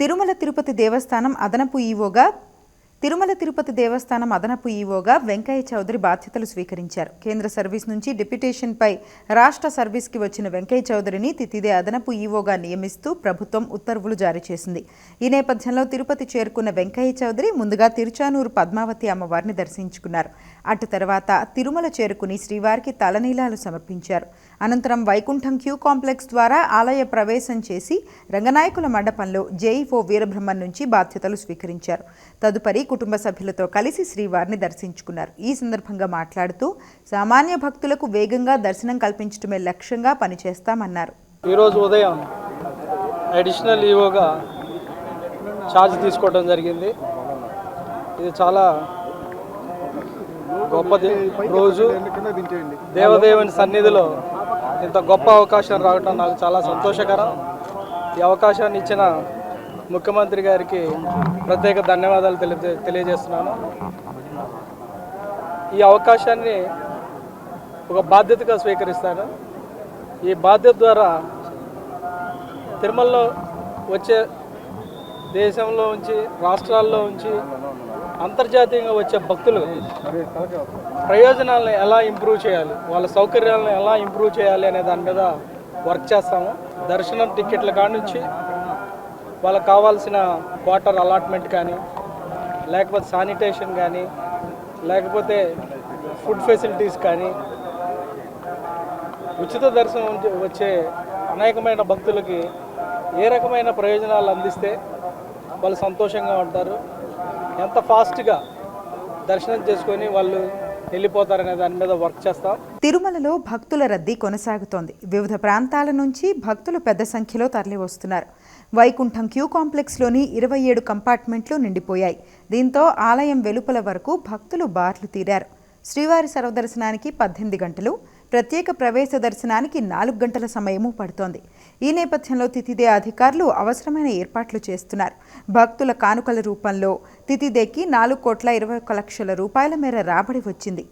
తిరుమల తిరుపతి దేవస్థానం అదనపు ఈవోగా తిరుమల తిరుపతి దేవస్థానం అదనపు ఈవోగా వెంకయ్య చౌదరి బాధ్యతలు స్వీకరించారు. కేంద్ర సర్వీస్ నుంచి డిప్యుటేషన్పై రాష్ట్ర సర్వీస్కి వచ్చిన వెంకయ్య చౌదరిని తితిదే అదనపు ఈవోగా నియమిస్తూ ప్రభుత్వం ఉత్తర్వులు జారీ చేసింది. ఈ నేపథ్యంలో తిరుపతి చేరుకున్న వెంకయ్య చౌదరి ముందుగా తిరుచానూరు పద్మావతి అమ్మవారిని దర్శించుకున్నారు. అటు తర్వాత తిరుమల చేరుకుని శ్రీవారికి తలనీలాలు సమర్పించారు. అనంతరం వైకుంఠం క్యూ కాంప్లెక్స్ ద్వారా ఆలయ ప్రవేశం చేసి రంగనాయకుల మండపంలో జేఈఓ వీరబ్రహ్మన్ నుంచి బాధ్యతలు స్వీకరించారు. తదుపరి కుటుంబ సభ్యులతో కలిసి శ్రీవారిని దర్శించుకున్నారు. ఈ సందర్భంగా మాట్లాడుతూ సామాన్య భక్తులకు వేగంగా దర్శనం కల్పించడమే లక్ష్యంగా పనిచేస్తామన్నారు. ఈరోజు ఉదయం అడిషనల్ ఈవోగా ఛార్జ్ తీసుకోవడం జరిగింది. ఇది చాలా గొప్ప రోజు. దేవదేవుని సన్నిధిలో ఇంత గొప్ప అవకాశం రావటం నాకు చాలా సంతోషకరం. ఈ అవకాశాన్ని ఇచ్చిన ముఖ్యమంత్రి గారికి ప్రత్యేక ధన్యవాదాలు తెలియ తెలియజేస్తున్నాను. ఈ అవకాశాన్ని ఒక బాధ్యతగా స్వీకరిస్తాను. ఈ బాధ్యత ద్వారా తిరుమలలో వచ్చే దేశంలో ఉంచి రాష్ట్రాల్లో ఉంచి అంతర్జాతీయంగా వచ్చే భక్తులు ప్రయోజనాలను ఎలా ఇంప్రూవ్ చేయాలి వాళ్ళ సౌకర్యాలను ఎలా ఇంప్రూవ్ చేయాలి అనే దాని మీద వర్క్ చేస్తాము. దర్శనం టికెట్ల కాడ నుంచి వాళ్ళకి కావాల్సిన వాటర్ అలాట్మెంట్ కానీ లేకపోతే శానిటేషన్ కానీ లేకపోతే ఫుడ్ ఫెసిలిటీస్ కానీ ఉచిత దర్శనం వచ్చే అనేకమైన భక్తులకి ఏ రకమైన ప్రయోజనాలు అందిస్తే వాళ్ళు సంతోషంగా ఉంటారు. ఎంత ఫాస్ట్గా దర్శనం చేసుకొని వాళ్ళు వెళ్ళిపోతారనే దాని మీద వర్క్ చేస్తాం. తిరుమలలో భక్తుల రద్దీ కొనసాగుతోంది. వివిధ ప్రాంతాల నుంచి భక్తులు పెద్ద సంఖ్యలో తరలివస్తున్నారు. వైకుంఠం క్యూ కాంప్లెక్స్లోని ఇరవై ఏడు కంపార్ట్మెంట్లు నిండిపోయాయి. దీంతో ఆలయం వెలుపల వరకు భక్తులు బార్లు తీరారు. శ్రీవారి సర్వదర్శనానికి పద్దెనిమిది గంటలు ప్రత్యేక ప్రవేశ దర్శనానికి నాలుగు గంటల సమయము పడుతోంది. ఈ నేపథ్యంలో తితిదే అధికారులు అవసరమైన ఏర్పాట్లు చేస్తున్నారు. భక్తుల కానుకల రూపంలో తితిదేకి నాలుగు కోట్ల ఇరవై ఒక్క లక్షల రూపాయల మేర రాబడి వచ్చింది.